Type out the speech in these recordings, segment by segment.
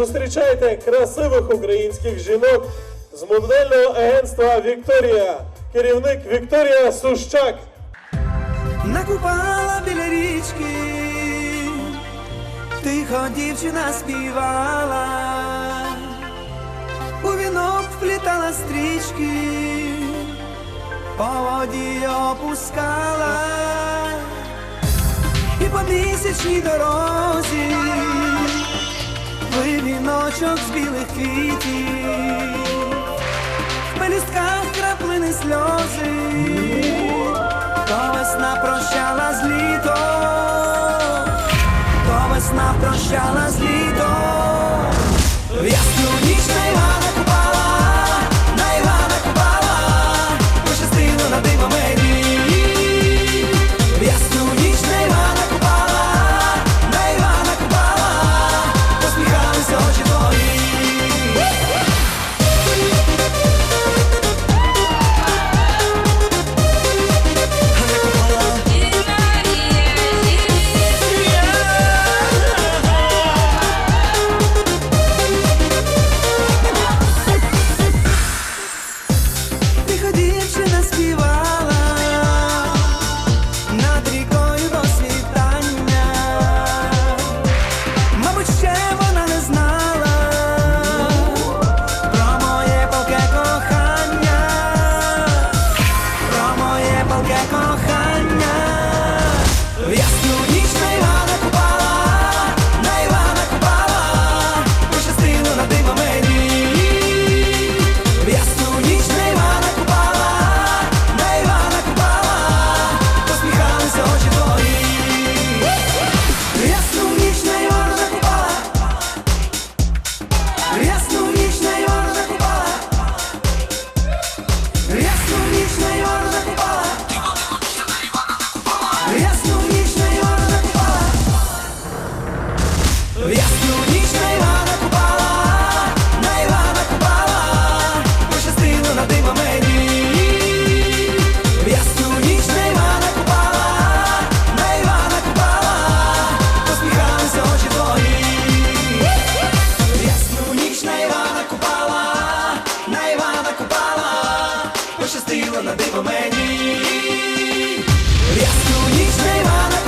Зустрічайте красивих українських жінок з модельного агентства Вікторія. Керівник Вікторія Сущак. Накупала біля річки, тихо дівчина співала, у вінок вплітала стрічки, по воді опускала, і по місячній дорозі виночок з білих квітів, в пелюстках краплини сльози. То весна прощала з літом, то весна прощала з літом. світло на диво мені Рясну ніч нема на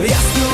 Jasno